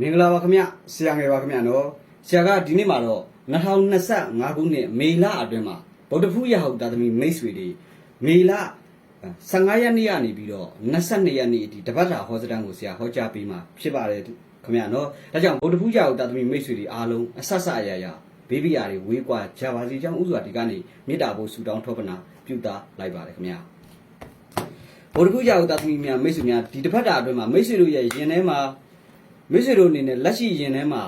မင်္ဂလာပါခင်ဗျဆရာငယ်ပါခင်ဗျနော်ဆရာကဒီနေ့မှာတော့2025ခုနှစ်မေလအတွင်းမှာဗုဒ္ဓဖူးရဟုတ်တာသမီးမိတ်ဆွေတွေမေလ15ရက်နေ့ကနေပြီးတော့22ရက်နေ့အထိတပတ်တာဟောစတန်ကိုဆရာဟောကြားပေးမှာဖြစ်ပါတယ်ခင်ဗျနော်ဒါကြောင့်ဗုဒ္ဓဖူးရဟုတ်တာသမီးမိတ်ဆွေတွေအားလုံးအဆက်ဆက်အရာရာဘေးဘီယာတွေဝေးကွာဂျာပါစီကြောင့်ဥစွာဒီကနေမေတ္တာဖို့ဆူတောင်းထောပနာပြုတာလိုက်ပါတယ်ခင်ဗျာဗုဒ္ဓဂုရောက်တာသမီးများမိတ်ဆွေများဒီတစ်ဖက်တာအတွင်းမှာမိတ်ဆွေတို့ရဲ့ယင်ထဲမှာ မိတ်ဆွေတို့အနေနဲ့လက်ရှိယင်ထဲမှာ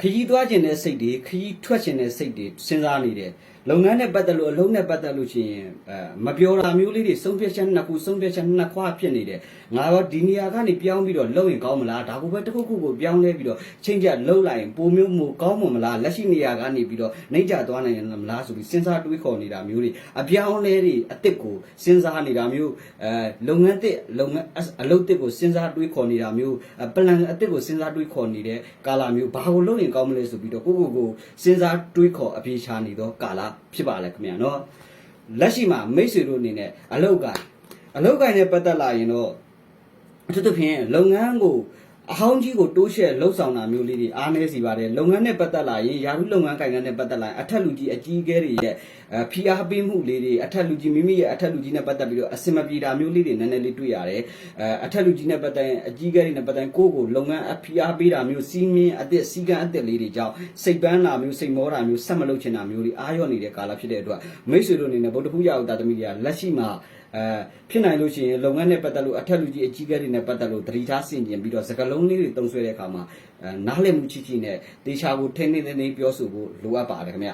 ခရီးသွားခြင်းတဲ့စိတ်တွေခရီးထွက်ခြင်းတဲ့စိတ်တွေစဉ်းစားနေတယ်လုပ်ငန်းနဲ့ပတ်သက်လို့အလုံးနဲ့ပတ်သက်လို့ရှိရင်အဲမပြောတာမျိုးလေးတွေဆုံးဖြတ်ချက်နှစ်ခုဆုံးဖြတ်ချက်နှစ်ခွာဖြစ်နေတယ်ငါတော့ဒီနေရာကနေပြောင်းပြီးတော့လုပ်ရင်ကောင်းမလားဒါကိုပဲတစ်ခုခုကိုပြောင်းလဲပြီးတော့ချိန်ကြလှုပ်လိုက်ရင်ပုံမျိုးမျိုးကောင်းမလားလက်ရှိနေရာကနေပြီးတော့နှိမ့်ကြသွားနိုင်ရမလားဆိုပြီးစဉ်းစားတွေးခေါ်နေတာမျိုးတွေအပြောင်းလဲတွေအစ်စ်ကိုစဉ်းစားနေတာမျိုးအဲလုပ်ငန်းတစ်လုပ်ငန်းအလုပ်တစ်ကိုစဉ်းစားတွေးခေါ်နေတာမျိုးပလန်အစ်စ်ကိုစဉ်းစားတွေးခေါ်နေတဲ့ကာလမျိုးဘာကိုလုပ်ရင်ကောင်းမလဲဆိုပြီးတော့ကိုကိုကိုစဉ်းစားတွေးခေါ်အပြေရှာနေတော့ကာလဖြစ်ပါလေခင်ဗျာနော်လက်ရှိမှာမိတ်ဆွေတို့အနေနဲ့အလုပ်ကအလုပ်ကိုင်းနဲ့ပတ်သက်လာရင်တော့အထူးသဖြင့်လုပ်ငန်းကို အဟောင်းကြီးကိုတိုးရှဲလှုပ်ဆောင်တာမျိုးလေးတွေအားနည်းစီပါတယ်လုပ်ငန်းနဲ့ပတ်သက်လာရင်ယာရုလုပ်ငန်းကိုင်ငန်းနဲ့ပတ်သက်လာရင်အထက်လူကြီးအကြီးအကဲတွေရဲ့အဲဖိအားပေးမှုလေးတွေအထက်လူကြီးမိမိရဲ့အထက်လူကြီးနဲ့ပတ်သက်ပြီးတော့အစင်မပြေတာမျိုးလေးတွေနည်းနည်းလေးတွေ့ရတယ်အဲအထက်လူကြီးနဲ့ပတ်သက်ရင်အကြီးအကဲတွေနဲ့ပတ်သက်ရင်ကိုယ့်ကိုလုပ်ငန်းအဖိအားပေးတာမျိုးစီးမင်းအသစ်စီကံအသစ်လေးတွေကြောင့်စိတ်ပန်းတာမျိုးစိတ်မောတာမျိုးဆက်မလုပ်ချင်တာမျိုးတွေအားရော့နေတဲ့ကာလဖြစ်တဲ့အတွက်မိတ်ဆွေတို့အနေနဲ့ဗုဒ္ဓဖူးရအောင်တာသမီတွေကလက်ရှိမှာ အဲဖြစ်နိုင်လို့ရှိရင်လုပ်ငန်းနဲ့ပတ်သက်လို့အထက်လူကြီးအကြီးအကဲတွေနဲ့ပတ်သက်လို့သတိထားဆင်ခြင်ပြီးတော့စကလုံးလေးတွေတုံးဆွဲတဲ့အခါမှာအဲနားလည်မှုချီချီနဲ့တေချာကိုထိန်းထိန်းသိမ်းသိမ်းပြောဆိုဖို့လိုအပ်ပါတယ်ခင်ဗျ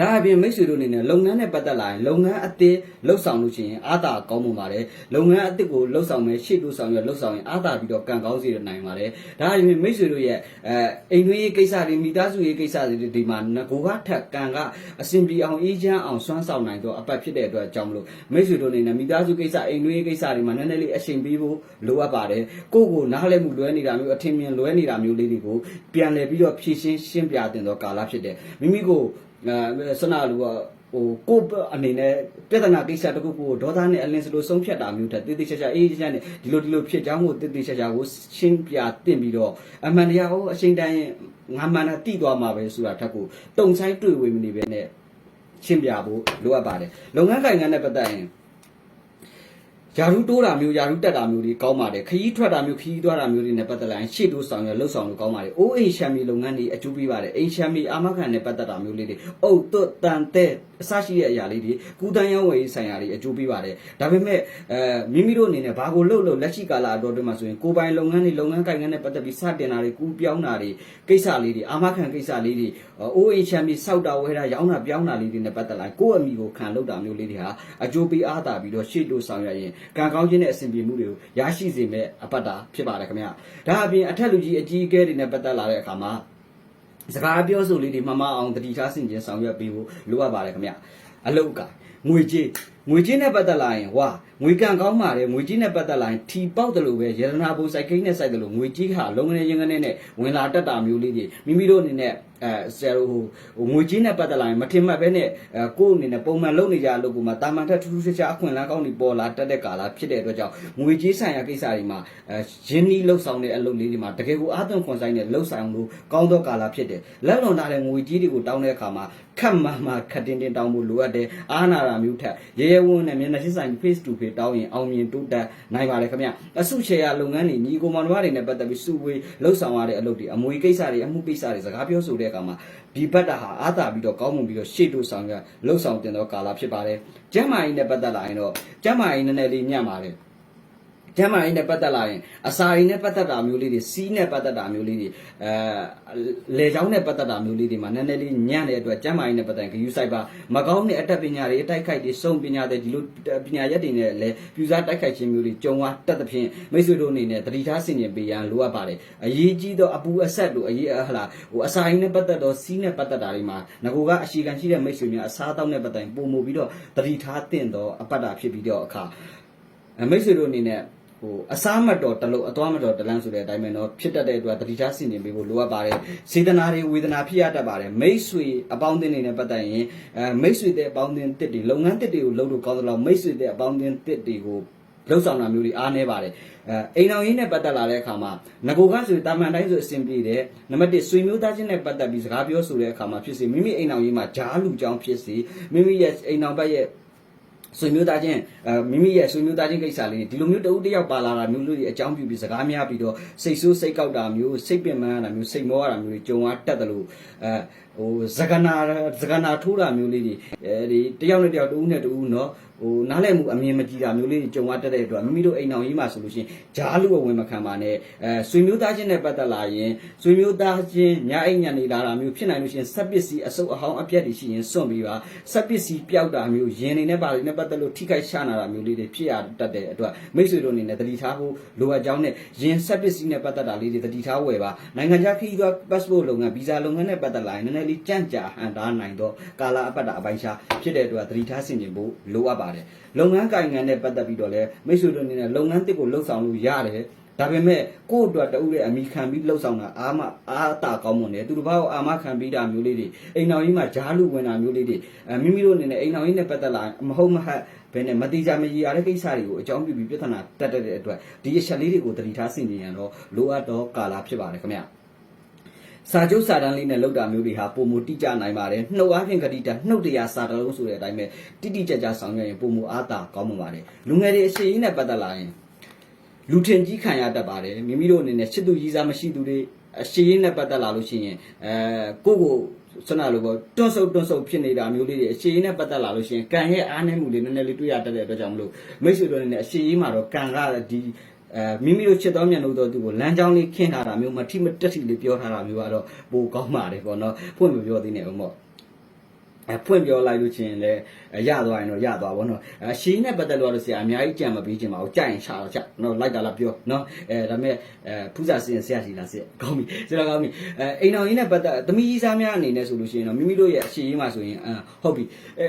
ဒါအပြင်မိတ်ဆွေတို့အနေနဲ့လုပ်ငန်းနဲ့ပတ်သက်လာရင်လုပ်ငန်းအသစ်လှုပ်ဆောင်လို့ရှိရင်အားသာကောင်းမှုပါတယ်လုပ်ငန်းအသစ်ကိုလှုပ်ဆောင်မယ်ရှေ့လို့ဆောင်ရလှုပ်ဆောင်ရင်အားသာပြီးတော့ကံကောင်းစေနိုင်ပါတယ်ဒါအပြင်မိတ်ဆွေတို့ရဲ့အဲအိမ်တွင်းရေးကိစ္စတွေမိသားစုရေးကိစ္စတွေဒီမှာငကိုကထက်ကံကအစဉ်ပြေအောင်အေးချမ်းအောင်စွမ်းဆောင်နိုင်တော့အပတ်ဖြစ်တဲ့အတွက်အကြောင်းမလို့မိတ်ဆွေတို့အနေနဲ့မိသားစုကိစ္စအိမ်တွင်းရေးကိစ္စတွေမှာနည်းနည်းလေးအချိန်ပေးဖို့လိုအပ်ပါတယ်ကိုယ့်ကိုနားလည်မှုလွဲနေတာမျိုးအထင်မြင်လွဲနေတာမျိုးလေးတွေကိုပြန်လည်ပြီးတော့ဖြည့်ရှင်းရှင်းပြတင်တော့ကာလဖြစ်တယ်မိမိကို အဲဆနာလူကဟိုကိုယ့်အနေနဲ့ပြဿနာကိစ္စတစ်ခုကိုဒေါသနဲ့အလင်းစလို့ဆုံးဖြတ်တာမျိုးထက်တိတိကျကျအေးအေးချမ်းချမ်းနဲ့ဒီလိုဒီလိုဖြစ်ကြောင်းကိုတိတိကျကျကိုရှင်းပြတင်ပြီးတော့အမှန်တရားကိုအချိန်တိုင်းငါမှန်တာတိသွားမှာပဲဆိုတာထက်ကိုတုံဆိုင်တွေ့ဝေမနေပဲနဲ့ရှင်းပြဖို့လိုအပ်ပါတယ်လုပ်ငန်းကိုင်ငန်းနဲ့ပတ်သက်ရင် ယာရုတိုးတာမျိုးယာရုတက်တာမျိုးတွေကောင်းပါတယ်ခရီးထွက်တာမျိုးခရီးသွားတာမျိုးတွေနဲ့ပတ်သက်လာရင်ရှေ့တိုးဆောင်ရလှုပ်ဆောင်လို့ကောင်းပါတယ်အိုးအိမ်ရှမ်းမီလုပ်ငန်းတွေအကျိုးပေးပါတယ်အိမ်ရှမ်းမီအာမခံနဲ့ပတ်သက်တာမျိုးလေးတွေအုတ်သွတ်တန်တဲ့အစရှိတဲ့အရာလေးတွေကုတန်းရောင်းဝယ်ရေးဆိုင်ရာတွေအကျိုးပေးပါတယ်ဒါပေမဲ့အဲမိမိတို့အနေနဲ့ဘာကိုလှုပ်လို့လက်ရှိကာလအတော်အတွင်းမှာဆိုရင်ကိုယ်ပိုင်လုပ်ငန်းတွေလုပ်ငန်းကိုင်ငန်းနဲ့ပတ်သက်ပြီးစတင်တာတွေကူးပြောင်းတာတွေကိစ္စလေးတွေအာမခံကိစ္စလေးတွေအိုးအိမ်ရှမ်းမီစောက်တာဝဲတာရောင်းတာပြောင်းတာလေးတွေနဲ့ပတ်သက်လာကိုယ့်အမိကိုခံလုပ်တာမျိုးလေးတွေဟာအကျိုးပေးအားတာပြီးတော့ရှေ့တိုးဆောင်ရရင်ကံကောင်းခြင်းနဲ့အဆင်ပြေမှုတွေကိုရရှိစေမဲ့အပတ်တာဖြစ်ပါတယ်ခင်ဗျာဒါအပြင်အထက်လူကြီးအကြီးအကဲတွေနဲ့ပတ်သက်လာတဲ့အခါမှာစကားပြောဆိုလေးတွေမှမအောင်တတိထားဆင်ခြင်ဆောင်ရွက်ပေးဖို့လိုအပ်ပါတယ်ခင်ဗျအလုတ်ကငွေကြေးငွေကြေးနဲ့ပတ်သက်လာရင်ဝါငွေကံကောင်းပါတယ်ငွေကြေးနဲ့ပတ်သက်လာရင်ထီပေါက်တယ်လို့ပဲရတနာဘုံစိုက်ကိန်းနဲ့စိုက်တယ်လို့ငွေကြေးဟာလုံးငနေရင်ငနေနဲ့ဝင်လာတတ်တာမျိုးလေးတွေမိမိတို့အနေနဲ့ အဲဆရာတို့ဟိုဟိုငွေကြေးနဲ့ပတ်သက်လာရင်မထင်မှတ်ပဲနဲ့အဲကိုယ့်အနေနဲ့ပုံမှန်လုပ်နေကြအလုပ်ကမှတာမန်ထက်ထူးထူးခြားခြားအခွင့်အလမ်းကောင်းတွေပေါ်လာတတ်တဲ့ကာလဖြစ်တဲ့အတွက်ကြောင့်ငွေကြေးဆိုင်ရာကိစ္စတွေမှာအဲရင်းနှီးလှုပ်ဆောင်တဲ့အလုပ်လေးတွေမှာတကယ်ကိုအားသွန်ခွန်ဆိုင်နဲ့လှုပ်ဆောင်လို့ကောင်းသောကာလဖြစ်တယ်လက်လွန်ထားတဲ့ငွေကြေးတွေကိုတောင်းတဲ့အခါမှာခက်မှမှခက်တင်းတင်းတောင်းဖို့လိုအပ်တယ်အားနာတာမျိုးထက်ရဲရဲဝံ့နဲ့မျက်နှာချင်းဆိုင် face to face တောင်းရင်အောင်မြင်တိုးတက်နိုင်ပါလေခင်ဗျအစုချေရလုပ်ငန်းတွေညီကိုမောင်နှမတွေနဲ့ပတ်သက်ပြီးစုဝေးလှုပ်ဆောင်ရတဲ့အလုပ်တွေအမွေကိစ္စတွေအမှုကိစ္စတွေစကားပြောဆိုတဲ့အခါမှာဒီဘက်တာဟာအားတာပြီးတော့ကောင်းမှုပြီးတော့ရှေ့တိုးဆောင်ရလှုပ်ဆောင်တင်သောကာလဖြစ်ပါတယ်ကျမ်းမာရေးနဲ့ပတ်သက်လာရင်တော့ကျမ်းမာရေးနည်းနည်းလေးညံ့ပါတယ် ကျမ်းမာရေးနဲ့ပတ်သက်လာရင်အစာရည်နဲ့ပတ်သက်တာမျိုးလေးတွေစီးနဲ့ပတ်သက်တာမျိုးလေးတွေအဲလေချောင်းနဲ့ပတ်သက်တာမျိုးလေးတွေမှာနည်းနည်းလေးညံ့တဲ့အတွက်ကျမ်းမာရေးနဲ့ပတ်သက်ဂယူဆိုင်ပါမကောင်းတဲ့အတတ်ပညာတွေအတိုက်ခိုက်တွေစုံပညာတွေဒီလိုပညာရက်တွေနဲ့လည်းပြူစားတိုက်ခိုက်ခြင်းမျိုးတွေကြုံဝါတက်သဖြင့်မိတ်ဆွေတို့အနေနဲ့တတိထားဆင်ခြင်ပေးရန်လိုအပ်ပါတယ်အရေးကြီးသောအပူအဆက်တို့အရေးဟလာဟိုအစာရည်နဲ့ပတ်သက်သောစီးနဲ့ပတ်သက်တာတွေမှာငကိုကအရှိခံရှိတဲ့မိတ်ဆွေများအစားအသောက်နဲ့ပတ်သက်ပုံမူပြီးတော့တတိထားတင့်သောအပတ်တာဖြစ်ပြီးတော့အခါမိတ်ဆွေတို့အနေနဲ့ ဟိုအစားမတော်တလို့အသွားမတော်တလန်းဆိုတဲ့အတိုင်းပဲเนาะဖြစ်တတ်တဲ့အတွက်တတိထားဆင်ခြင်ပေးဖို့လိုအပ်ပါတယ်စေတနာတွေဝေဒနာဖြစ်ရတတ်ပါတယ်မိတ်ဆွေအပေါင်းအသင်းတွေနဲ့ပတ်သက်ရင်အဲမိတ်ဆွေတဲ့အပေါင်းအသင်းတစ်တွေလုပ်ငန်းတစ်တွေကိုလုပ်လို့ကောင်းသလားမိတ်ဆွေတဲ့အပေါင်းအသင်းတစ်တွေကို လှုပ်ဆောင်တာမျိုးတွေအားနည်းပါတယ်အဲအိမ်အောင်ရေးနဲ့ပတ်သက်လာတဲ့အခါမှာငကိုကဆိုတာမန်တိုင်းဆိုအဆင်ပြေတယ်နံပါတ်1ဆွေမျိုးသားချင်းနဲ့ပတ်သက်ပြီးစကားပြောဆိုတဲ့အခါမှာဖြစ်စေမိမိအိမ်အောင်ရေးမှာဂျားလူကြောင်းဖြစ်စေမိမိရဲ့အိမ်အောင်ဘက်ရဲ့ ဆွေမျိုးသားချင်းအဲမိမိရဲ့ဆွေမျိုးသားချင်းကိစ္စလေးတွေဒီလိုမျိုးတဦးတစ်ယောက်ပါလာတာမျိုးလို့ဒီအကြောင်းပြုပြီးစကားများပြီးတော့စိတ်ဆိုးစိတ်ကောက်တာမျိုးစိတ်ပင်ပန်းတာမျိုးစိတ်မောရတာမျိုးတွေကြုံရတတ်တယ်လို့အဲဟိုဇဂနာဇဂနာထိုးတာမျိုးလေးတွေအဲဒီတယောက်နဲ့တယောက်တဦးနဲ့တဦးเนาะ ဟိုနားလည်မှုအမြင်မကြည့်တာမျိုးလေးတွေကြုံရတတ်တဲ့အတွက်မိမိတို့အိမ်အောင်ကြီးမှာဆိုလို့ရှိရင်ဂျားလူအဝင်မခံပါနဲ့အဲဆွေမျိုးသားချင်းနဲ့ပတ်သက်လာရင်ဆွေမျိုးသားချင်းညာအိမ်ညာနေလာတာမျိုးဖြစ်နိုင်လို့ရှိရင်ဆက်ပစ္စည်းအစုပ်အဟောင်းအပြက်တွေရှိရင်စွန့်ပြီးပါဆက်ပစ္စည်းပျောက်တာမျိုးရင်နေနဲ့ပါနေနဲ့ပတ်သက်လို့ထိခိုက်ရှာနာတာမျိုးလေးတွေဖြစ်ရတတ်တဲ့အတွက်မိတ်ဆွေတို့အနေနဲ့တတိထားဖို့လိုအပ်ကြောင်းနဲ့ရင်ဆက်ပစ္စည်းနဲ့ပတ်သက်တာလေးတွေတတိထားဝယ်ပါနိုင်ငံခြားခရီးသွား passport လုပ်ငန်းဗီဇာလုပ်ငန်းနဲ့ပတ်သက်လာရင်နည်းနည်းလေးကြန့်ကြာဟန်တားနိုင်တော့ကာလာအပတ်တာအပိုင်းခြားဖြစ်တဲ့အတွက်တတိထားဆင်ခြင်ဖို့လိုအပ်ပါတယ်လုပ်ငန်းကိုင်ငံနဲ့ပတ်သက်ပြီးတော့လည်းမိတ်ဆွေတို့အနေနဲ့လုပ်ငန်းတစ်ကိုလှုပ်ဆောင်လို့ရတယ်ဒါပေမဲ့ကိုယ့်အတွက်တူရဲ့အမိခံပြီးလှုပ်ဆောင်တာအာမအားတာကောင်းမွန်တယ်သူတစ်ပါးကိုအာမခံပြီးတာမျိုးလေးတွေအိမ်တော်ကြီးမှာဂျားလူဝင်တာမျိုးလေးတွေအဲမိမိတို့အနေနဲ့အိမ်တော်ကြီးနဲ့ပတ်သက်လာမဟုတ်မဟတ်ဘယ်နဲ့မတိကြမကြီးရတဲ့ကိစ္စတွေကိုအကြောင်းပြုပြီးပြဿနာတက်တဲ့အတွက်ဒီအချက်လေးတွေကိုတတိထားဆင်ခြင်ရတော့လိုအပ်တော့ကာလာဖြစ်ပါတယ်ခင်ဗျာ စာချုပ်စာတမ်းလေးနဲ့လောက်တာမျိုးတွေဟာပုံမတိကျနိုင်ပါတယ်နှုတ်အားဖြင့်ဂတိတနှုတ်တရားစာတလုံးဆိုတဲ့အတိုင်းပဲတိတိကျကျဆောင်ရွက်ရင်ပုံမအားတာကောင်းမှာပါတယ်လူငယ်တွေအရှိန်နဲ့ပတ်သက်လာရင်လူထင်ကြီးခံရတတ်ပါတယ်မိမိတို့အနေနဲ့ချစ်သူကြီးစားမရှိသူတွေအရှိန်နဲ့ပတ်သက်လာလို့ရှိရင်အဲကိုယ့်ကိုစနလိုပေါ့တွန့်ဆုပ်တွန့်ဆုပ်ဖြစ်နေတာမျိုးလေးတွေအရှိန်နဲ့ပတ်သက်လာလို့ရှိရင်ကံရဲ့အားနည်းမှုတွေနည်းနည်းလေးတွေ့ရတတ်တဲ့အတွက်ကြောင့်မလို့မိတ်ဆွေတို့အနေနဲ့အရှိန်မှာတော့ကံကဒီ အဲမိမိတို့ချစ်တော်မြတ်လို့တော့သူ့ကိုလမ်းကြောင်းလေးခင်းထားတာမျိုးမထိမတက်ထိလေးပြောထားတာမျိုးကတော့ပိုကောင်းပါတယ်ပေါ့နော်ဖွင့်မပြောသေးနဲ့ဦးမော့အဲဖွင့်ပြောလိုက်လို့ချင်းလည်းရသွားရင်တော့ရသွားပါတော့အဲရှင်းနဲ့ပတ်သက်လို့တော့ဆရာအများကြီးကြံမပေးချင်ပါဘူးကြိုက်ရင်ရှာတော့ချက်နော်လိုက်တာလားပြောနော်အဲဒါမဲ့အဲဖူးစာစင်ဆရာရှိလားဆရာကောင်းပြီဆရာကောင်းပြီအဲအိမ်တော်ကြီးနဲ့ပတ်သက်သမီးကြီးစားများအနေနဲ့ဆိုလို့ရှိရင်တော့မိမိတို့ရဲ့အရှိရေးမှာဆိုရင်အဟုတ်ပြီအဲ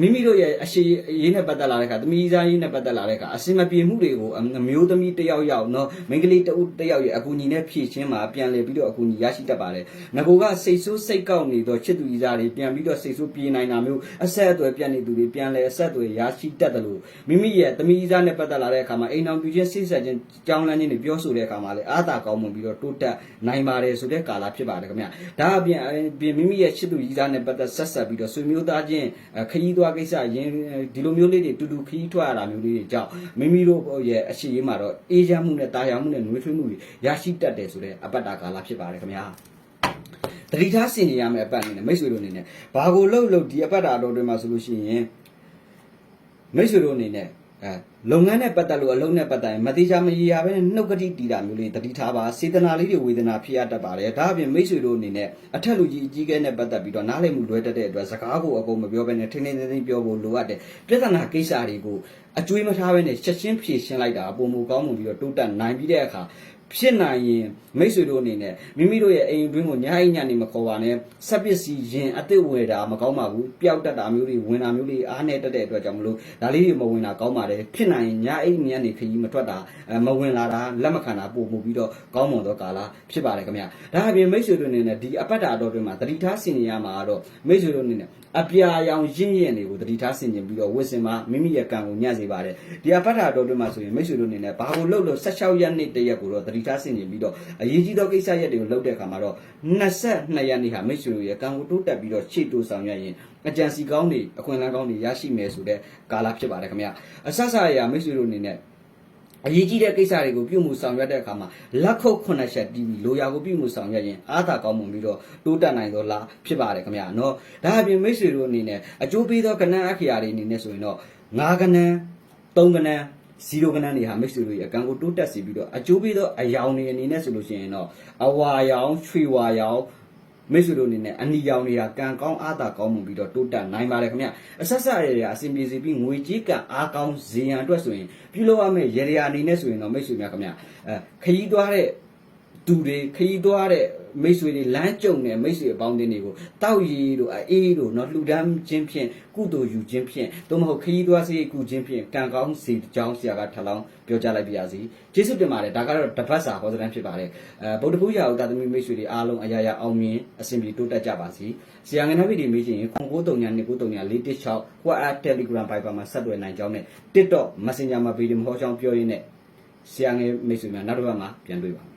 မိမိတို့ရဲ့အရှိရေးနဲ့ပတ်သက်လာတဲ့ခါသမီးစားရေးနဲ့ပတ်သက်လာတဲ့ခါအစင်မပြေမှုတွေကိုအမျိုးသမီးတစ်ယောက်ယောက်နော်မိန်းကလေးတစ်ဦးတစ်ယောက်ရဲ့အကူအညီနဲ့ဖြည့်ချင်းမှာပြန်လည်ပြီးတော့အကူအညီရရှိတတ်ပါတယ်ငကိုကစိတ်ဆိုးစိတ်ကောက်နေတော့ချစ်သူကြီးစားတွေပြန်ပြီးတော့စိတ်ဆိုးပြေးနိုင်တာမျိုးအဆက်အသွယ်ပြတ်နေသူတွေပြန်လဲအဆက်အသွယ်ရရှိတတ်တယ်လို့မိမိရဲ့သမီးကြီးစားနဲ့ပတ်သက်လာတဲ့အခါမှာအိမ်အောင်ပြချင်းစိတ်ဆက်ချင်းကြောင်းလန်းချင်းတွေပြောဆိုတဲ့အခါမှာလည်းအားသာကောင်းမွန်ပြီးတော့တိုးတက်နိုင်ပါတယ်ဆိုတဲ့ကာလဖြစ်ပါတယ်ခင်ဗျဒါအပြင်ပြင်မိမိရဲ့ချစ်သူကြီးစားနဲ့ပတ်သက်ဆက်ဆက်ပြီးတော့ဆွေမျိုးသားချင်းခရီးသွားကိစ္စရင်းဒီလိုမျိုးလေးတွေတူတူခရီးထွက်ရတာမျိုးလေးတွေကြောင့်မိမိတို့ရဲ့အရှိရေးမှာတော့အေးချမ်းမှုနဲ့တာယာမှုနဲ့နှွေးထွေးမှုတွေရရှိတတ်တယ်ဆိုတဲ့အပတ်တာကာလဖြစ်ပါတယ်ခင်ဗျာတတိထားဆင်နေရမယ့်အပတ်အနေနဲ့မိတ်ဆွေတို့အနေနဲ့ဘာကိုလှုပ်လှုပ်ဒီအပတ်တာတော်တွေမှာဆိုလို့ရှိရင်မိတ်ဆွေတို့အနေနဲ့အဲ လုပ်ငန်းနဲ့ပတ်သက်လို့အလုံးနဲ့ပတ်သက်ရင်မတိချာမရရပဲနဲ့နှုတ်ကတိတီတာမျိုးလေးတတိထားပါစေတနာလေးတွေဝေဒနာဖြစ်ရတတ်ပါတယ်ဒါအပြင်မိတ်ဆွေတို့အနေနဲ့အထက်လူကြီးအကြီးကဲနဲ့ပတ်သက်ပြီးတော့နားလည်မှုလွဲတတ်တဲ့အတွက်စကားကိုအကုန်မပြောဘဲနဲ့ထင်းထင်းထင်းထင်းပြောဖို့လိုအပ်တယ်ပြဿနာကိစ္စတွေကိုအကျွေးမထားဘဲနဲ့ချက်ချင်းဖြေရှင်းလိုက်တာပုံမူကောင်းမှုပြီးတော့တိုးတက်နိုင်ပြီးတဲ့အခါ ဖြစ်နိုင်ရင်မိတ်ဆွေတို့အနေနဲ့မိမိတို့ရဲ့အိမ်တွင်းကိုညာအိညာနေမခေါ်ပါနဲ့ဆက်ပစ္စည်းရင်အစ်စ်ဝယ်တာမကောင်းပါဘူးပျောက်တတ်တာမျိုးတွေဝင်တာမျိုးတွေအားနေတတ်တဲ့အတွက်ကြောင့်မလို့ဒါလေးတွေမဝင်တာကောင်းပါတယ်ဖြစ်နိုင်ရင်ညာအိညနေခရီးမထွက်တာမဝင်လာတာလက်မခံတာပို့မှုပြီးတော့ကောင်းမွန်သောကာလဖြစ်ပါတယ်ခင်ဗျဒါအပြင်မိတ်ဆွေတို့အနေနဲ့ဒီအပတ်တာတော်တွင်မှာတတိထားဆင်နေရမှာတော့မိတ်ဆွေတို့အနေနဲ့အပြာရောင်ရင့်ရင့်တွေကိုတတိထားဆင်ကျင်ပြီးတော့ဝစ်စင်မှာမိမိရဲ့ကံကိုညှပ်စေပါတယ်ဒီအပတ်တာတော်တွင်မှာဆိုရင်မိတ်ဆွေတို့အနေနဲ့ဘာကိုလှုပ်လို့16ရက်နေ့တရက်ကိုတော့တတိထားဆင်ကျင်ပြီးတော့အရေးကြီးသောကိစ္စရက်တွေကိုလှုပ်တဲ့အခါမှာတော့22ရက်နေ့ဟာမိတ်ဆွေတို့ရဲ့ကံကိုတိုးတက်ပြီးတော့ရှေ့တိုးဆောင်ရွက်ရင်အကြံစီကောင်းတွေအခွင့်အလမ်းကောင်းတွေရရှိမယ်ဆိုတဲ့ကာလဖြစ်ပါတယ်ခင်ဗျအဆက်ဆက်ရမိတ်ဆွေတို့အနေနဲ့အရေးကြီးတဲ့ကိစ္စတွေကိုပြုမှုဆောင်ရွက်တဲ့အခါမှာလက်ခုပ်ခုနှစ်ချက်တီးပြီးလိုရာကိုပြုမှုဆောင်ရွက်ရင်အားသာကောင်းမွန်ပြီးတော့တိုးတက်နိုင်သောလားဖြစ်ပါတယ်ခင်ဗျာနော်ဒါအပြင်မိတ်ဆွေတို့အနေနဲ့အကျိုးပေးသောကဏ္ဍအခရာတွေအနေနဲ့ဆိုရင်တော့၅ကဏ္ဍ၃ကဏ္ဍ 0ကဏ္ဍတွေဟာမိတ်ဆွေတို့ရဲ့အကံကိုတိုးတက်စေပြီးတော့အကျိုးပေးသောအယောင်တွေအနေနဲ့ဆိုလို့ရှိရင်တော့အဝါရောင်ချွေဝါရောင်မိတ်ဆွေတို့အနေနဲ့အနီရောင်တွေကကံကောင်းအားသာကောင်းမှုပြီးတော့တိုးတက်နိုင်ပါတယ်ခင်ဗျအဆက်ဆက်ရရအစဉ်ပြေစီပြီးငွေကြေးကံအားကောင်းဇေယံအတွက်ဆိုရင်ပြုလုပ်ရမယ့်ရေရာအနေနဲ့ဆိုရင်တော့မိတ်ဆွေများခင်ဗျအဲခရီးသွားတဲ့ သူတွေခရီးသွားတဲ့မိတ်ဆွေတွေလမ်းကြုံတဲ့မိတ်ဆွေအပေါင်းအသင်းတွေကိုတောက်ရီတို့အေးတို့နော်လှူဒန်းခြင်းဖြင့်ကုသိုလ်ယူခြင်းဖြင့်သို့မဟုတ်ခရီးသွားစေကူခြင်းဖြင့်ကံကောင်းစီကြောင်းဆရာကထပ်လောင်းပြောကြားလိုက်ပါရစေကျေးဇူးတင်ပါတယ်ဒါကတော့တပတ်စာဟောစတန်းဖြစ်ပါတယ်အဲဗုဒ္ဓဘုရားဥတာသမီမိတ်ဆွေတွေအားလုံးအရာရာအောင်မြင်အစဉ်ပြေတိုးတက်ကြပါစေဆရာငယ်နာဗီဒီမေးချင်ရင်0939 939 416 WhatsApp Telegram Viber မှာဆက်သွယ်နိုင်ကြောင်းနဲ့ TikTok Messenger မှာဗီဒီယိုဟောကြောင်းပြောရင်းနဲ့ဆရာငယ်မိတ်ဆွေများနောက်တစ်ပတ်မှာပြန်တွေ့ပါမယ်